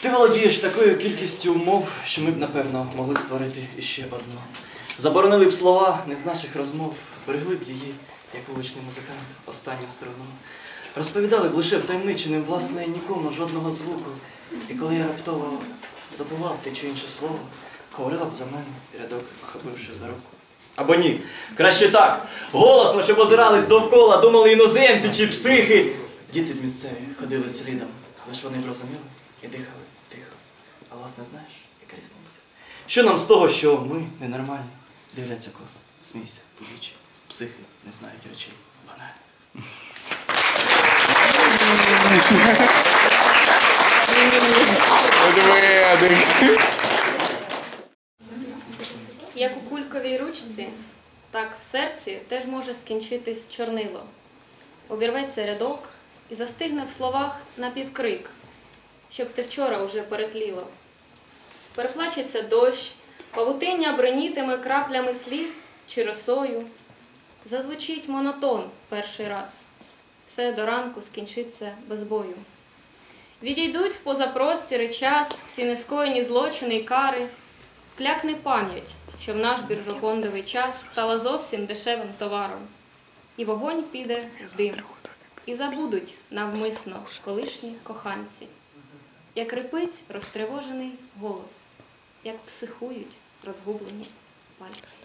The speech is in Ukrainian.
Ти володієш такою кількістю умов, що ми б, напевно, могли створити іще одну. Заборонили б слова не з наших розмов, берегли б її, як вуличний музикант, останню струну. Розповідали б лише втаємниченим, власне, нікому жодного звуку. І коли я раптово забував те чи інше слово, говорила б за мене, рядок схопивши за руку. Або ні, краще так. Голосно, щоб озирались довкола, думали іноземці чи психи. Діти б місцеві ходили слідом, лиш вони б розуміли і дихали тихо. А власне, знаєш, яка різниця? Що нам з того, що ми ненормальні? Дивляться косо, смійся, вічі. Психи не знають речей банальних. Як у кульковій ручці, так в серці теж може скінчитись чорнило. Обірветься рядок і застигне в словах напівкрик, щоб ти вчора уже перетліло. Переплачеться дощ, павутиння бронітиме краплями сліз чи росою. Зазвучить монотон перший раз. Все до ранку скінчиться без бою. Відійдуть в позапростіри час, всі нескоєні злочини й кари. Клякне пам'ять, що в наш біржофондовий час стала зовсім дешевим товаром. І вогонь піде в дим. І забудуть навмисно колишні коханці. Як рипить розтривожений голос, як психують розгублені пальці.